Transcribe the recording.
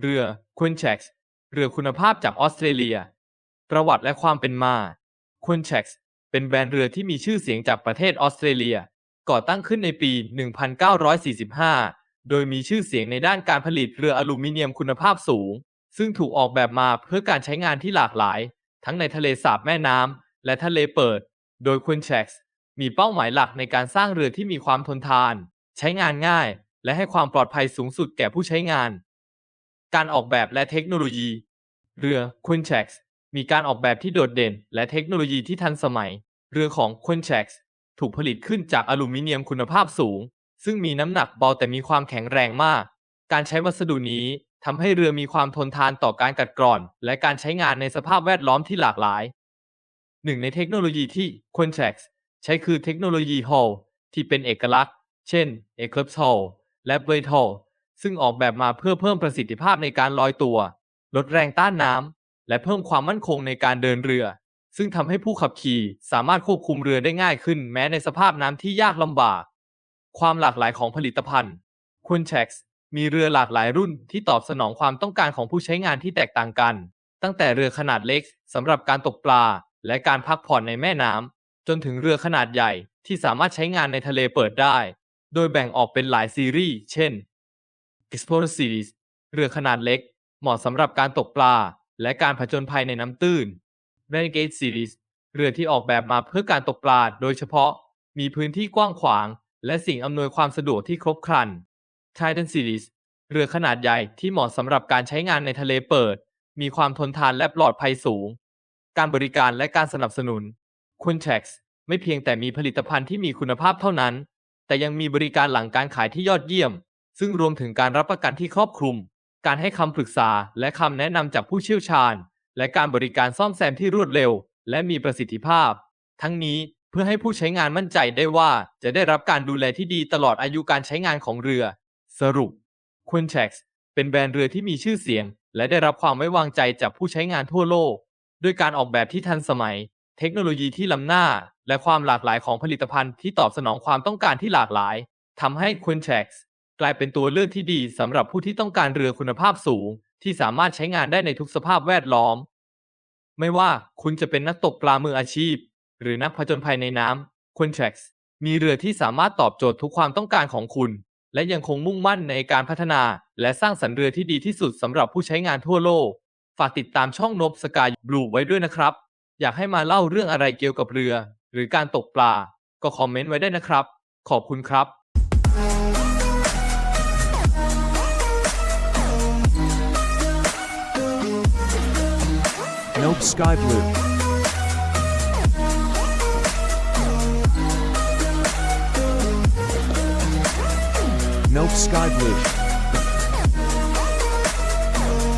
เรือควนแชกส์เรือคุณภาพจากออสเตรเลีย ประวัติและความเป็นมาควนแชกส์เป็นแบรนด์เรือที่มีชื่อเสียงจากประเทศออสเตรเลีย ก่อตั้งขึ้นในปี 1945 โดยมีชื่อเสียงในด้านการผลิตเรืออลูมิเนียมคุณภาพสูง ซึ่งถูกออกแบบมาเพื่อการใช้งานที่หลากหลาย ทั้งในทะเลสาบแม่น้ำและทะเลเปิด โดยควนแชกส์มีเป้าหมายหลักในการสร้างเรือที่มีความทนทาน ใช้งานง่าย และให้ความปลอดภัยสูงสุดแก่ผู้ใช้งาน การออกแบบและเทคโนโลยี เรือ q u i n c h e x มีการออกแบบที่โดดเด่น และเทคโนโลยีที่ทันสมัย เรือของ q u i n c h e x ถูกผลิตขึ้นจากอลูมิเนียมคุณภาพสูง ซึ่งมีน้ำหนักเบาแต่มีความแข็งแรงมาก การใช้วัสดุนี้ทำให้เรือมีความทนทานต่อการกัดกร่อน และการใช้งานในสภาพแวดล้อมที่หลากหลาย หนึ่งในเทคโนโลยีที่ q u i n c h e x ใช้คือเทคโนโลยี Hull ที่เป็นเอกลักษณ์ เช่น Eclipse Hull และ Blade Hull ซึ่งออกแบบมาเพื่อเพิ่มประสิทธิภาพในการลอยตัว ลดแรงต้านน้ำ และเพิ่มความมั่นคงในการเดินเรือ ซึ่งทำให้ผู้ขับขี่สามารถควบคุมเรือได้ง่ายขึ้นแม้ในสภาพน้ำที่ยากลำบาก ความหลากหลายของผลิตภัณฑ์ q u i n c h e x มีเรือหลากหลายรุ่นที่ตอบสนองความต้องการของผู้ใช้งานที่แตกต่างกัน ตั้งแต่เรือขนาดเล็กสำหรับการตกปลา และการพักผ่อนในแม่น้ำจนถึงเรือขนาดใหญ่ที่สามารถใช้งานในทะเลเปิดได้ โดยแบ่งออกเป็นหลายซีรีส์ เช่น Explorer Series เรือขนาดเล็ก เหมาะสำหรับการตกปลา และการผจญภัยในน้ำตื้น Renegade Series เรือที่ออกแบบมาเพื่อการตกปลาโดยเฉพาะ มีพื้นที่กว้างขวาง และสิ่งอำนวยความสะดวกที่ครบครัน Titan Series เรือขนาดใหญ่ที่เหมาะสำหรับการใช้งานในทะเลเปิด มีความทนทานและปลอดภัยสูง การบริการและการสนับสนุน q u i n t e x ไม่เพียงแต่มีผลิตภัณฑ์ที่มีคุณภาพเท่านั้น แต่ยังมีบริการหลังการขายที่ยอดเยี่ยม ซึ่งรวมถึงการรับประกันที่ครอบคลุม การให้คำปรึกษาและคำแนะนำจากผู้เชี่ยวชาญ และการบริการซ่อมแซมที่รวดเร็ว และมีประสิทธิภาพ ทั้งนี้เพื่อให้ผู้ใช้งานมั่นใจได้ว่าจะได้รับการดูแลที่ดีตลอดอายุการใช้งานของเรือ สรุป q u i n t e x เป็นแบรนด์เรือที่มีชื่อเสียง และได้รับความไว้วางใจจากผู้ใช้งานทั่วโลก ด้วยการออกแบบที่ทันสมัย เทคโนโลยีที่ล้ำหน้า และความหลากหลายของผลิตภัณฑ์ที่ตอบสนองความต้องการที่หลากหลายทำให้ q u i n t e x กลายเป็นตัวเลือกที่ดีสำหรับผู้ที่ต้องการเรือคุณภาพสูง ที่สามารถใช้งานได้ในทุกสภาพแวดล้อม ไม่ว่าคุณจะเป็นนักตกปลามืออาชีพ หรือนักผจญภัยในน้ำ q u i n t e x มีเรือที่สามารถตอบโจทย์ทุกความต้องการของคุณ และยังคงมุ่งมั่นในการพัฒนา และสร้างสรรค์เรือที่ดีที่สุดสำหรับผู้ใช้งานทั่วโลก ฝากติดตามช่องนบสกายบลูไว้ด้วยนะครับ อยากให้มาเล่าเรื่องอะไรเกี่ยวกับเรือ หรือการตกปลา ก็คอมเมนต์ไว้ได้นะครับ ขอบคุณครับ Nope Sky Blue. Nope Sky Blue.